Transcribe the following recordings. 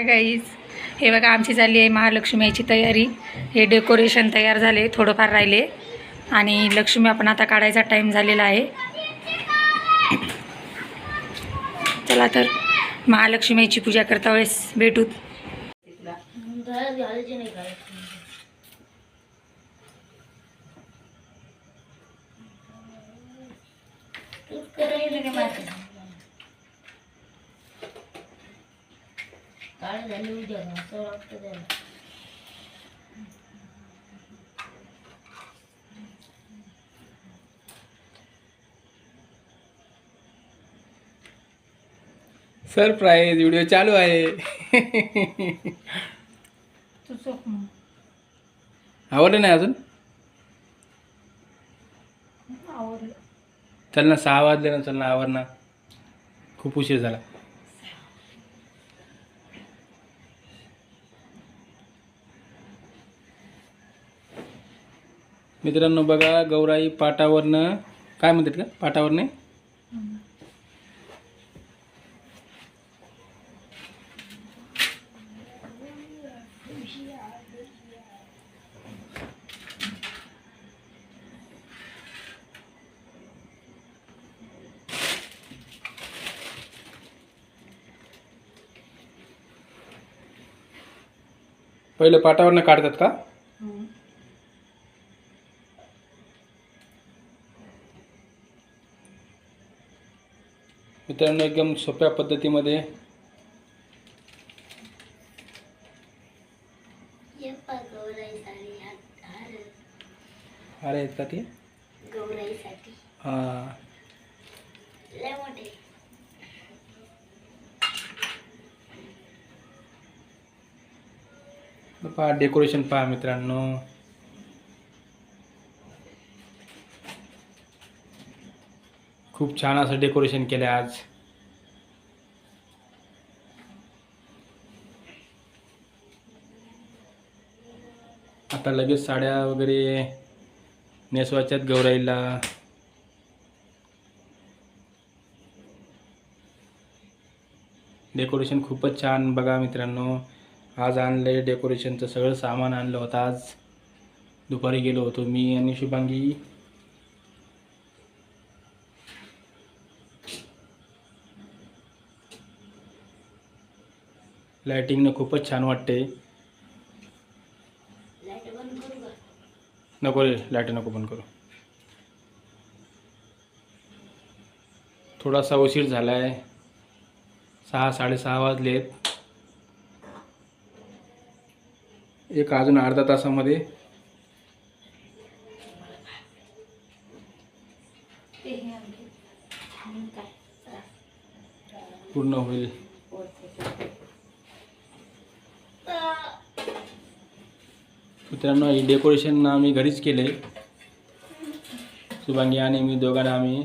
Hi guys हे बघा आमची चालली आहे महालक्ष्मीची तयारी. हे डेकोरेशन तयार झाले थोडंफार राहिले. आणि लक्ष्मी आपण आता काढायचा टाईम झालेला आहे. चला तर महालक्ष्मीची पूजा करता वेळेस भेटूत. नाही काळ झाली उद्या? असं वाटतं त्याला. सरप्राईज व्हिडिओ चालू आहे. आवडलं नाही अजून? चल ना सहा वाजले ना चल ना आवर ना. खूप उशीर झाला. मित्रांनो बघा गौराई पाटावरनं काय म्हणतात का? पाटावरने? पहिलं पाटावरनं काढतात का? मित्रांनो एकदम सोप्या पद्धतीमध्ये. अरे आहेत का ते हां. पहा डेकोरेशन पहा मित्रांनो. खूप छान असं डेकोरेशन केलं आज. आता लगेच साड्या वगैरे नेसवायच्यात गौराईला. डेकोरेशन खूपच छान बघा मित्रांनो. आज आणलं डेकोरेशनचं सगळं सामान आणलं होतं आज. दुपारी गेलो होतो मी आणि शुभांगी. लायटिंगनं खूपच छान वाटते लाइट बंद करू का नको रे लाइट नको बंद करू. थोडासा उशीर झाला आहे सहा साडेसहा वाजलेत एक अजून अर्धा तासामध्ये. पूर्ण होईल. मित्रांनो ही डेकोरेशन आम्ही घरीच केले शुभांगी आणि मी दोघांना आम्ही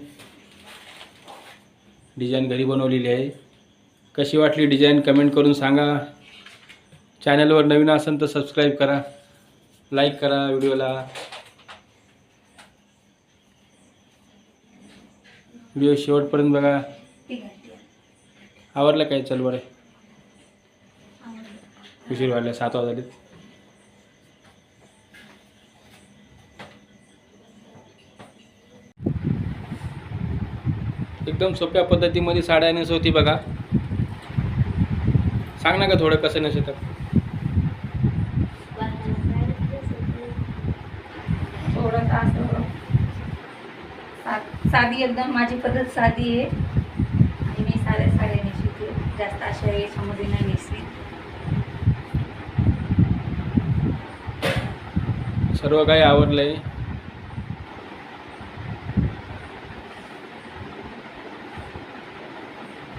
डिझाईन घरी बनवलेली आहे. कशी वाटली डिझाईन कमेंट करून सांगा. चॅनलवर नवीन असेल तर सबस्क्राईब करा लाईक करा व्हिडिओला. व्हिडिओ शेवटपर्यंत बघा. आवडलं काय? चल बरं. उशीर वाढले सात वाजले एकदम सोप्या पद्धतीमध्ये साड्या नेसवती बघा. सांग ना का थोडं कसं नेसवतात थोडं असं सा- साधी एकदम माझी पद्धत साधी आहे. आणि मी साध्या साड्या नेसते जास्त अशा याच्यामध्ये नाही नेसली सर्व काही आवडलंय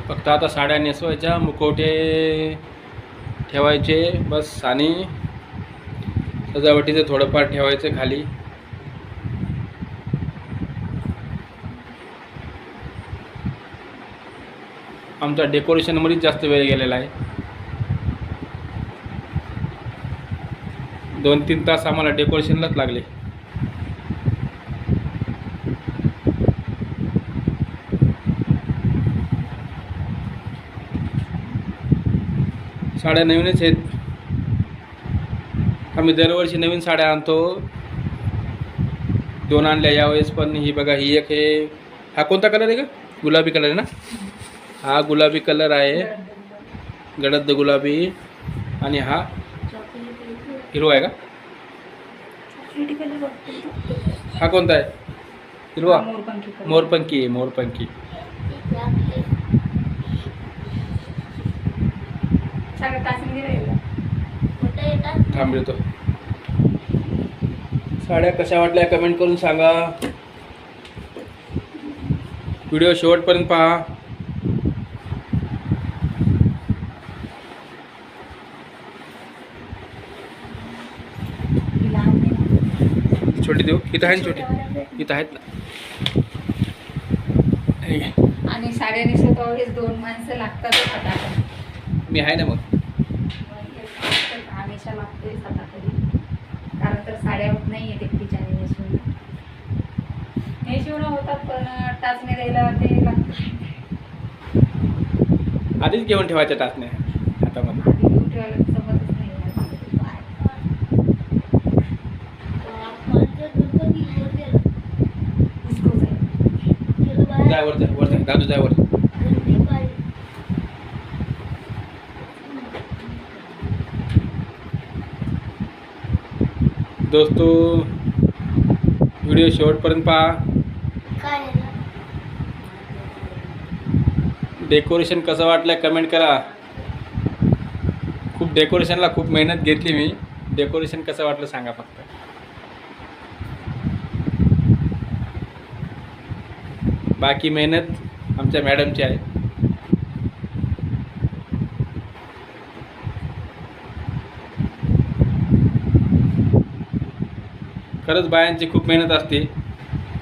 फक्त आता साड्या नेसवायच्या मुखवटे ठेवायचे बस आणि सजावटीचं थोडंफार ठेवायचं खाली. आमचा डेकोरेशनमध्येच जास्त वेळ गेलेला आहे. दोन तीन तास आम्हाला डेकोरेशनलाच लागले. साड्या नवीनच आहेत. आम्ही दरवर्षी नवीन साड्या आणतो. दोन आणल्या यावेळेस पण. ही बघा ही एक हे हा कोणता कलर आहे का? गुलाबी कलर आहे ना? हा गुलाबी कलर आहे. गडद गुलाबी. आणि हा हिरवा आहे का? हा कोणता आहे? हिरवा? मोरपंखी. मोरपंखी आहे मोरपंखी. सगळं काश्मीरी राहिलं. थांब देतो साड्या कशा वाटल्या कमेंट करून सांगा. व्हिडिओ शेवटपर्यंत पहा. छोटी देऊ. इथं आहे ना छोटी? इथं आहेत ना? हे. आणि साड्या नेसतो हेच दोन माणसं लागतात मी आहे ना मग हमेशा लागतोय हाताखाली कारण तर साड्या नाही आहेत एकटीच्याने नेसून नेशिवणं होतात पण टाचणे द्यायला ते आधीच घेऊन ठेवायच्या टाचण्या हातामध्ये आधी घेऊन ठेवायला जमतच नाही. उसकूच आहे. जाय वर जाय वर जाय दादू जाय वर दोस्तो व्हिडिओ शेवटपर्यंत पहा. डेकोरेशन कसं वाटलं कमेंट करा. खूप डेकोरेशनला खूप मेहनत घेतली मी. डेकोरेशन कसं वाटलं सांगा फक्त. बाकी मेहनत आमच्या मॅडमची आहे. खरंच बायांची खूप मेहनत असते.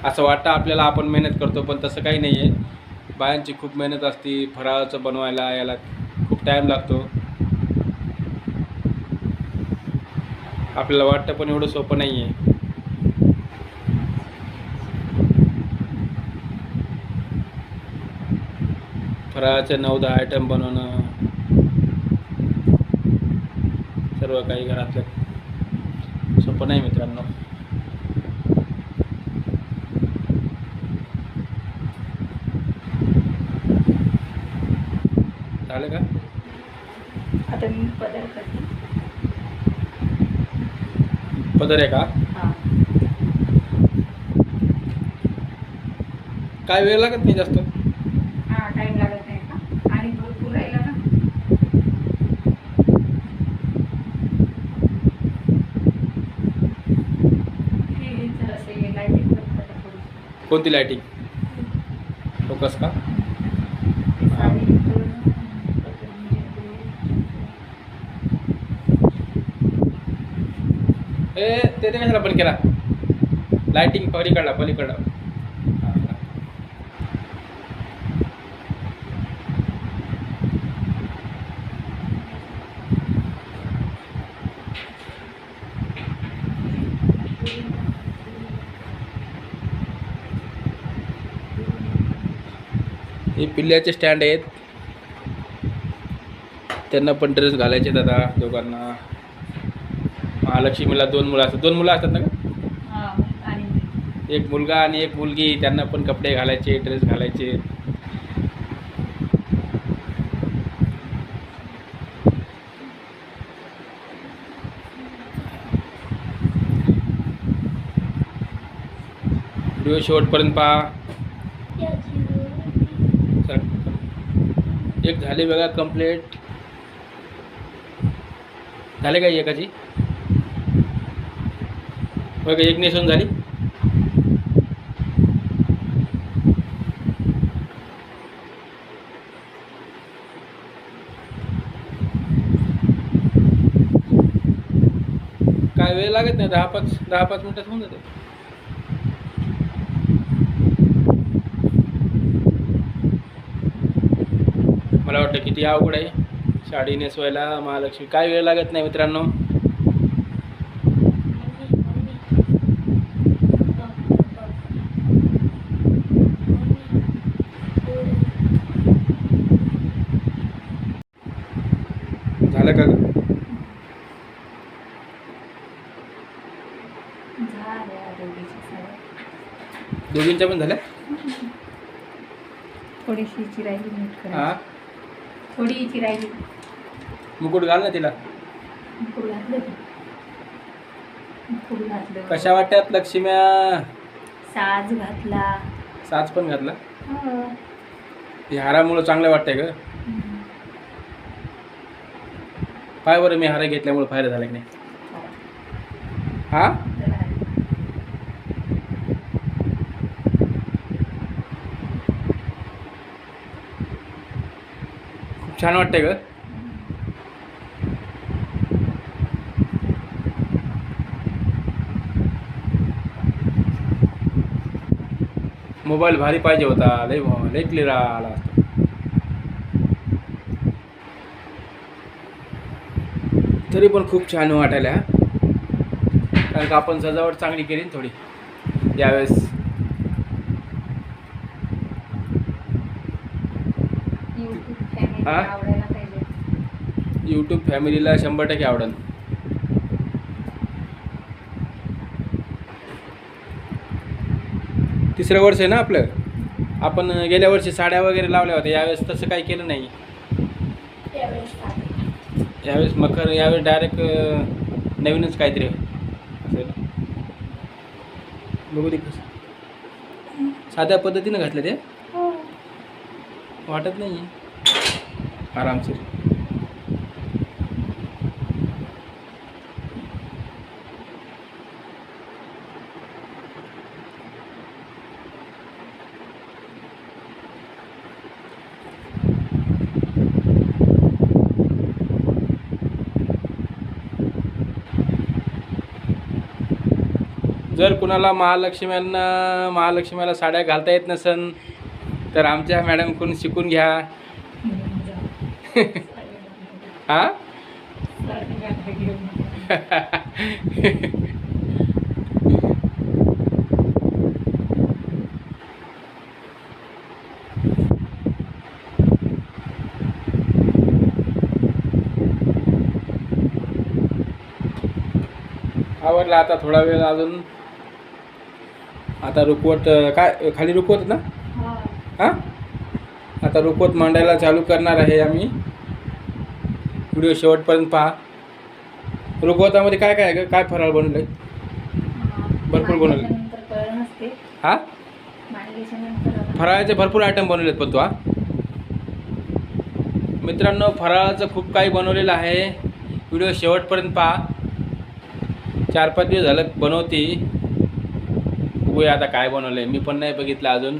असं वाटतं आपल्याला आपण मेहनत करतो पण तसं काही नाही आहे बायांची खूप मेहनत असते फराळाचं बनवायला याला खूप टाईम लागतो. आपल्याला वाटतं पण एवढं सोपं नाही आहे फराळाचे नऊ दहा आयटम बनवणं. सर्व काही घरातलं. सोपं नाही मित्रांनो. झालं का? आता मी पदर करते. पदर आहे का? हा. काय वेळ लागत नाही जास्त? हा टाइम लागत नाही का? आणि भरपूर राहिला ना. कोणती लायटिंग फोकस का? ते कशाला बंद केला. लायटिंग पलीकडला पलीकडला. हे पिल्ल्याचे स्टँड आहेत. त्यांना पण ड्रेस घालायचे दादा दोघांना. महालक्ष्मीला दोन मुलं असतात. दोन मुलं असतात ना का हा, एक मुलगा आणि एक मुलगी. त्यांना पण कपडे घालायचे ड्रेस घालायचे. व्हिडिओ शेवटपर्यंत पहा. एक झाली बघा कंप्लेट झाले का एकाची? बघा एक नेसून झाली. काय वेळ लागत नाही दहा पाच दहा पाच मिनिटात होऊन जाते. मला वाटतं किती अवघड आहे. साडी नेसवायला महालक्ष्मी. काय वेळ लागत नाही मित्रांनो झालं का झाल्या दोघीच्या साड्या. दोघींच्या पण झाल्या? थोडीशी नीट हा? चिरायली. मुकुट घाल ना तिला. घातलं घातलं कशा वाटतात लक्ष्म्या? साज घातला. साज पण घातला? हो. हे हारामुळं चांगलं वाटतंय का हम्म. पाय बरं मी हारा घेतल्यामुळे फायदा झाला की नाही. हा तर आहे. खूप छान वाटतंय का मोबाईल भारी पाहिजे होता. लय लय क्लिअर आला असतो. तरी पण खूप छान वाटायला कारण का आपण सजावट चांगली केली ना थोडी. यावेळेस हा? यूट्यूब फॅमिलीला शंभर टक्के आवडेल तिसरं वर्ष आहे ना आपलं? आपण गेल्या वर्षी साड्या वगैरे लावल्या होत्या यावेळेस तसं काही केलं नाही. यावेळेस मकर यावेळेस डायरेक्ट नवीनच काहीतरी. असेल बघू दे कसं. साध्या पद्धतीनं घातलं ते? हो. वाटत नाही आरामशीर जर कुणाला महालक्ष्म्यांना महालक्ष्म्याला साड्या घालता येत नसन तर आमच्या मॅडमकडून शिकून घ्या. हा? आवडला आता थोडा वेळ अजून? आता रुकवत काय खाली रुकवत ना? हा. आता रुकवत मांडायला चालू करणार आहे आम्ही. व्हिडिओ शेवटपर्यंत पहा. रुकवतामध्ये काय काय आहे? काय फराळ बनवलं आहे भरपूर बनवले. हा? फराळाचे भरपूर आयटम बनवले आहेत पण तू हा? मित्रांनो फराळाचं खूप काही बनवलेलं आहे. व्हिडिओ शेवटपर्यंत पहा. चार पाच दिवस झालं बनवती. बघूया आता काय बनवलं आहे मी पण नाही बघितलं अजून.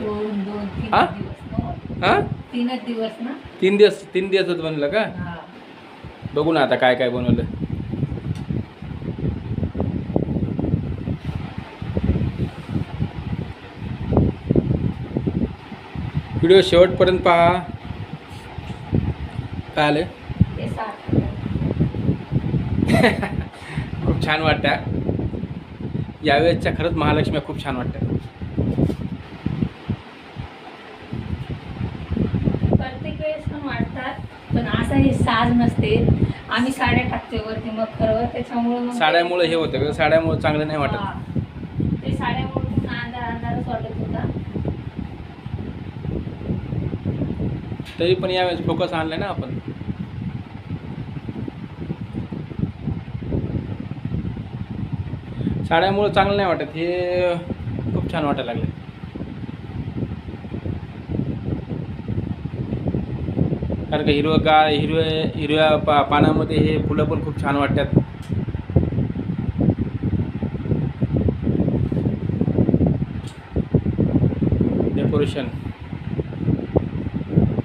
हा? दिवस हो. हां? तीनच दिवस ना? तीन दिवस तीन दिवसात बनलं का? बघू ना आता काय काय बनवलं. व्हिडिओ शेवटपर्यंत पहा. काय आलं खूप छान वाटतं यावेळेसच्या खरंच महालक्ष्मी खूप छान वाटतं प्रत्येक वेळेस पण वाटतात पण असं हे साज नसते. आम्ही साड्या टाकतोय वरती मग खरं त्याच्यामुळे साड्यामुळे हे होतं का? साड्यामुळे चांगलं नाही वाटत. ते साड्यामुळे पूर्ण अंधार अंधारच वाटत होता. तरी पण यावेळेस फोकस आणलाय ना आपण. साड्यामुळे चांगलं नाही वाटत. हे खूप छान वाटायला लागले कारण का हिरवं गा हिरव्या हिरव्या पा पानामध्ये हे फुलं पण खूप छान वाटतात. डेकोरेशन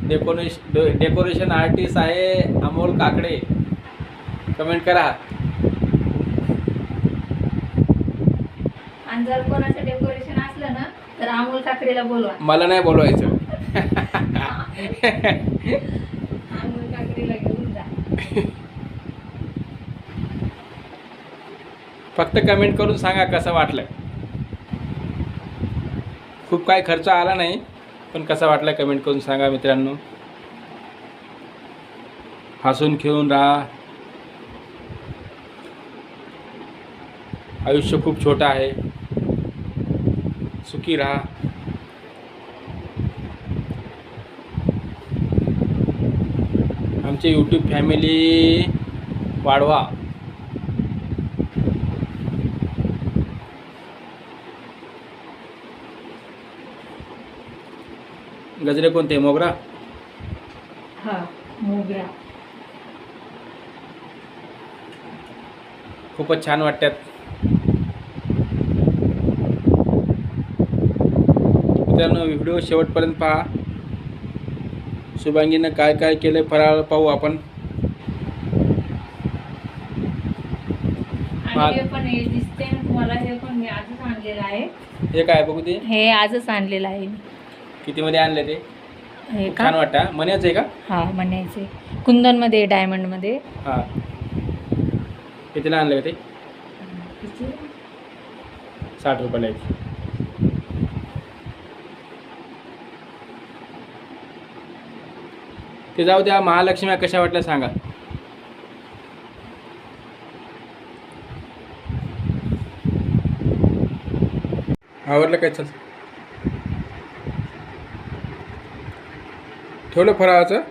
डेकोरेश डेकोरेशन आर्टिस्ट आहे अमोल काकडे. कमेंट करा. आणि जर कोणाचं डेकोरेशन असलं ना तर अमोल काकडीला बोलवा. मला नाही बोलवायचं अमोल काकडीला घेऊन जा फक्त कमेंट करून सांगा कसं वाटलं खूप काही खर्च आला नाही पण कसा वाटला कमेंट करून सांगा मित्रांनो. हसून खेळून राहा. आयुष्य खूप छोटं आहे. सुखी राहा. आमची यूट्यूब फॅमिली वाढवा. गजरे कोणते? मोगरा? हा मोगरा. खूपच छान वाटतात. मित्रांनो व्हिडिओ शेवटपर्यंत पहा. शुभांगीनं काय काय केलं फराळ पाहू आपण. आणि हे पण हे दिसते ना तुम्हाला हे पण मी आजच आणलेलं आहे. हे काय बघू ते? हे आजच आणलेलं आहे मी. कितीमध्ये आणले ते? हे छान का? वाटतं मण्याचं आहे का? हा म्हणायचे कुंदनमध्ये डायमंडमध्ये. हां. कितीला आणलं का ते? साठ रुपयाला एक. ते जाऊ द्या महालक्ष्म्या कशा वाटल्या सांगा. आवडलं काय? चल. ठेवलं फराळाचं?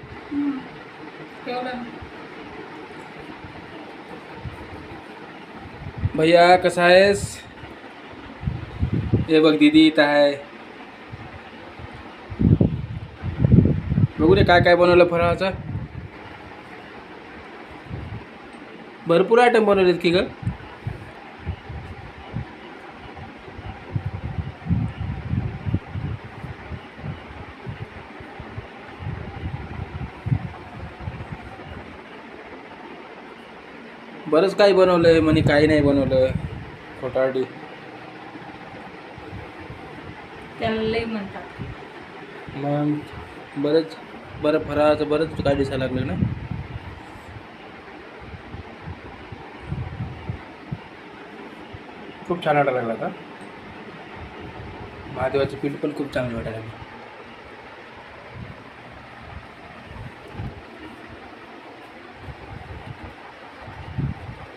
भैया कसा आहेस? हे बघ दीदी इथं आहे. बघू दे काय काय बनवलं फराळाचं. भरपूर आयटम बनवलेत की ग? बरंच काही बनवलंय म्हणे काही नाही बनवलं. खोटारडी. त्याला लई म्हणतात. मग बरंच बरं फराळाचं बरंच काय दिसायला लागलं ना? खूप छान वाटायला लागलं आता. महादेवाचं पीठ पण खूप चांगलं वाटायला लागलं.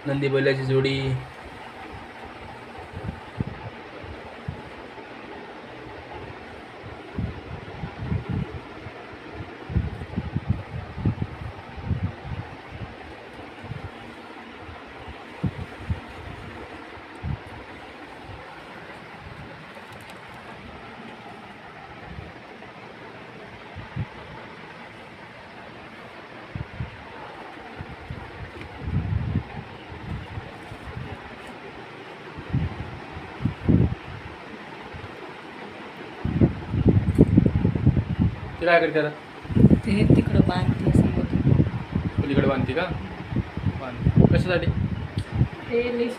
नंदी बैलाची जोडी. ते काय करते आता? ते तिकडं बांधते समोर. पलीकडे बांधते का? बांध कशासाठी? ते लई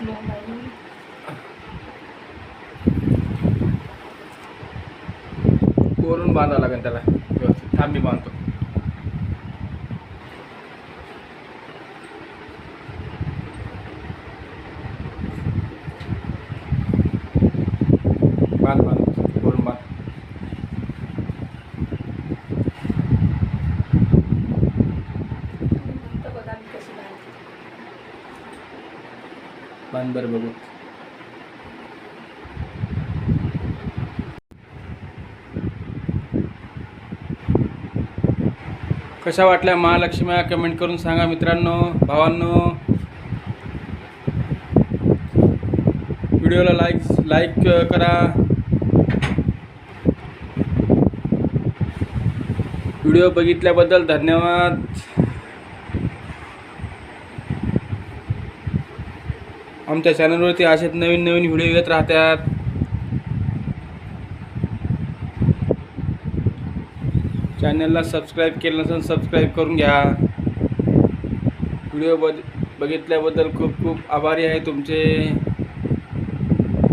वरून बांधावं लागेल त्याला. व्यवस्थित. थांब बांधतो बांध बांध वरून बांध नंतर बघा मी कशी बांधते बांध बरं बघू कशा वाटल्या महालक्ष्म्या? कमेंट करून सांगा मित्रांनो भावांनो. व्हिडिओला लाईक लाईक करा. व्हिडिओ बघितल्याबद्दल धन्यवाद. आमच्या चॅनलवरती असेच नवीन नवीन व्हिडिओ येत राहतात. चॅनलला सबस्क्राईब केलं नसेल सबस्क्राईब करून घ्या. व्हिडिओ बघ बघितल्याबद्दल खूप खूप आभारी आहे तुमचे.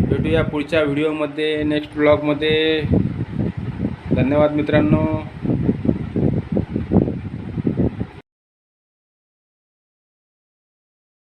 भेटूया पुढच्या व्हिडिओमध्ये नेक्स्ट ब्लॉगमध्ये धन्यवाद मित्रांनो.